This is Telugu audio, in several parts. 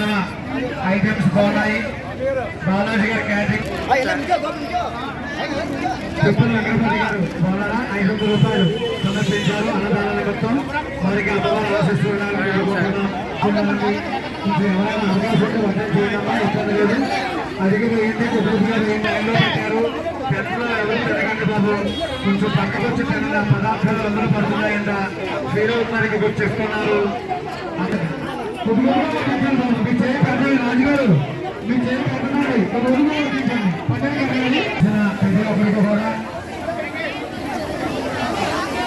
సమారాధన ఐటమ్స్ బాగున్నాయి. బాలాజీ గారు క్యాటరింగ్. తిప్పల వెంకటపతి గారు ఐదు వందల రూపాయలు సమర్పించారు అన్నదాన నిమిత్తం వారికి అమ్మవారు ఆశిస్తున్నారని కొంచెం ఎవరైనా అవకాశం ఉంటే ఇబ్బంది లేదు. పెట్టారు? పెద్దలు ఎవరు తిరగండి బాబు. కొంచెం పక్కకు వచ్చి పదార్థాలు అందరూ పడుతున్నాయంట. శ్రీరావుతారికి వచ్చేస్తున్నారు గుర్తిస్తున్నారు మీ చేయి పెట్టండి రాజుగారు మీ చేయి పెట్టండి ఒక రోజు పట్టండి పెట్టండి. ప్రతి ఒక్కరికి కూడా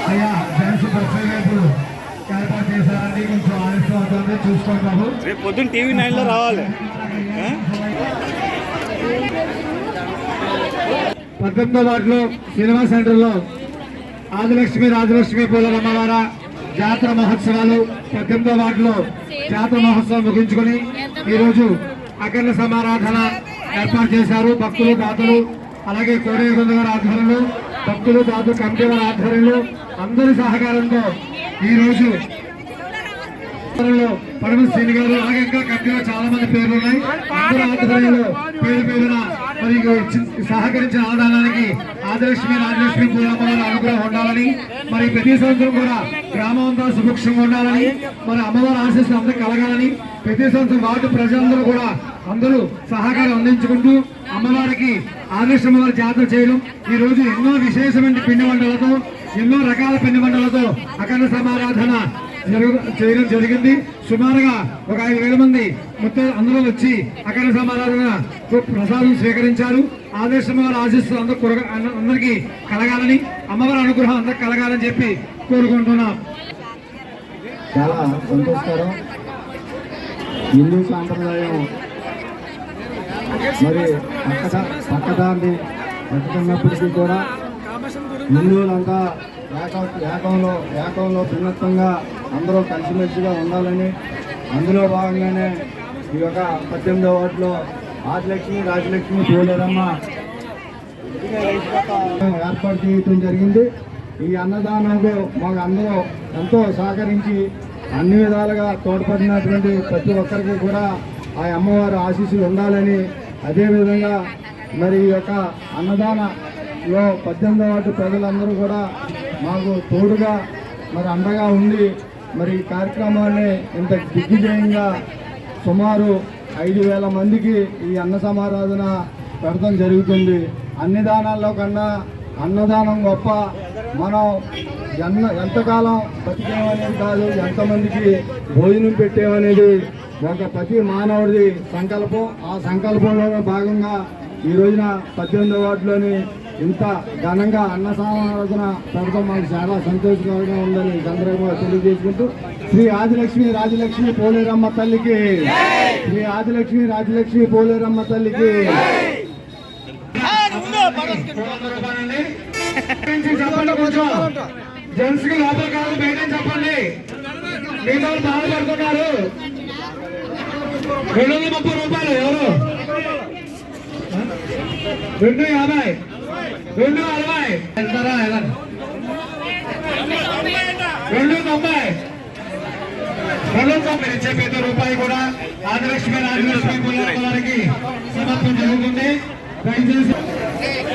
అయ్యా డ్యాన్స్ పర్ఫెక్ట్ ఏర్పాటు చేశారండి కొంచెం ఆలస్యం అవుతుంది చూసుకోండి బాబు రేపు పొద్దున్న టీవీ నైన్లో రావాలి పద్దెనిమిదో వాటిలో సినిమా సెంటర్లో ఆదిలక్ష్మి రాజలక్ష్మి పూల అమ్మవార జాతర మహోత్సవాలు పద్దెనిమిదో వార్డులో జాతర మహోత్సవం ముగించుకొని ఈరోజు అఖండ సమారాధన ఏర్పాటు చేశారు భక్తులు దాతలు అలాగే కోడేగుంద గారి ఆధ్వర్యంలో భక్తులు దాతలు కమిటీ వారి ఆధ్వర్యంలో అందరి సహకారంతో ఈరోజు ఆధ్వర్యంలో పడమ శ్రీని గారు అలాగే ఇంకా కమిటీలో చాలా మంది పేర్లు ఉన్నాయి. అందరి ఆధ్వర్యంలో పేరు పేరున మరి సహకరించిన ఆదానానికి ఆదలక్ష్మి రాజలక్ష్మి పూలమ్మల అనుగ్రహం ఉండాలని మరి ప్రతి సంవత్సరం కూడా గ్రామం అంతా సుభిక్షంగా ఉండాలని మరి అమ్మవారి ఆశీస్సులు అందరూ కలగాలని ప్రతి సంవత్సరం వార్డు ప్రజలందరూ కూడా అందరూ సహకారం అందించుకుంటూ అమ్మవారికి ఆదర్శ అమ్మవారి జాతర చేయడం ఈ రోజు ఎన్నో విశేషమైన పిండి వంటలతో ఎన్నో రకాల పిండి వంటలతో అఖండ సమారాధన చేయడం జరిగింది. సుమారుగా ఒక ఐదు వేల మంది మొత్తం అందరూ వచ్చి అఖండ సమాధాన ప్రసాదం స్వీకరించారు. ఆదర్శం ఆశిస్తులు ఆశిస్తూ అందరూ కొరగ- అందరికీ కలగాలని అమ్మవారి అనుగ్రహం అందరికి కలగాలని చెప్పి కోరుకుంటున్నాం. చాలా సంతోషకరం. హిందూ సాంప్రదాయం మరి పక్కద పక్కదాన్ని పెట్టుకున్నప్పటికీ కూడా హిందువులంతా ఏకంలో ఏకంలో భిన్నత్వంగా అందరూ కలిసిమెలిసిగా ఉండాలని అందులో భాగంగానే ఈ యొక్క పద్దెనిమిదో వార్డులో ఆదిలక్ష్మి రాజలక్ష్మి పోలేరమ్మ ఏర్పాటు చేయటం జరిగింది. ఈ అన్నదానంలో మాకు అందరూ ఎంతో సహకరించి అన్ని విధాలుగా తోడ్పడినటువంటి ప్రతి ఒక్కరికి కూడా ఆ అమ్మవారి ఆశీస్సులు ఉండాలని అదేవిధంగా మరి ఈ యొక్క అన్నదానలో పద్దెనిమిదో వాటి ప్రజలందరూ కూడా మాకు తోడుగా మరి అండగా ఉండి మరి ఈ కార్యక్రమాన్ని ఇంత దిగ్విజయంగా సుమారు ఐదు వేల మందికి ఈ అన్న సమారాధన పెడతం జరుగుతుంది. అన్ని దానాల్లో కన్నా అన్నదానం గొప్ప. మనం ఎన్న ఎంతకాలం బతికేమనేది కాదు ఎంతమందికి భోజనం పెట్టేమనేది ఒక ప్రతి మానవుడిది సంకల్పం. ఆ సంకల్పంలో భాగంగా ఈ రోజున పద్దెనిమిదో వార్డులోని ఇంత ఘనంగా అన్న సమారాధన పెడతాం. మాకు చాలా సంతోషకరంగా ఉందని సందర్భంగా తెలియజేసుకుంటూ శ్రీ ఆదిలక్ష్మి రాజలక్ష్మి పోలేరమ్మ తల్లికి. శ్రీ ఆదిలక్ష్మి రాజలక్ష్మి పోలేరమ్మ తల్లికి. జెంట్స్కి లోపల కాదు బయట చెప్పండి. మీతో బాధపడుతున్నారు రెండు వందల ముప్పై రూపాయలు ఎవరు? రెండు యాభై. రెండు అరవై వెళ్ళండి రెండు తొంభై. రెండు తొంభై. ఇచ్చే ప్రతి రూపాయి కూడా. ఆదిలక్ష్మి రాజలక్ష్మి వారికి సమర్పణ జరుగుతుంది. దయచేసి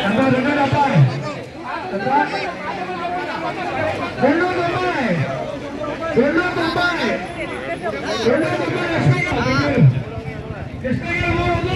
రెండు డెబ్బై? రెండు తొంభై. రెండు తొంభై. రెండు తొంభై. లక్ష్మి. కృష్ణ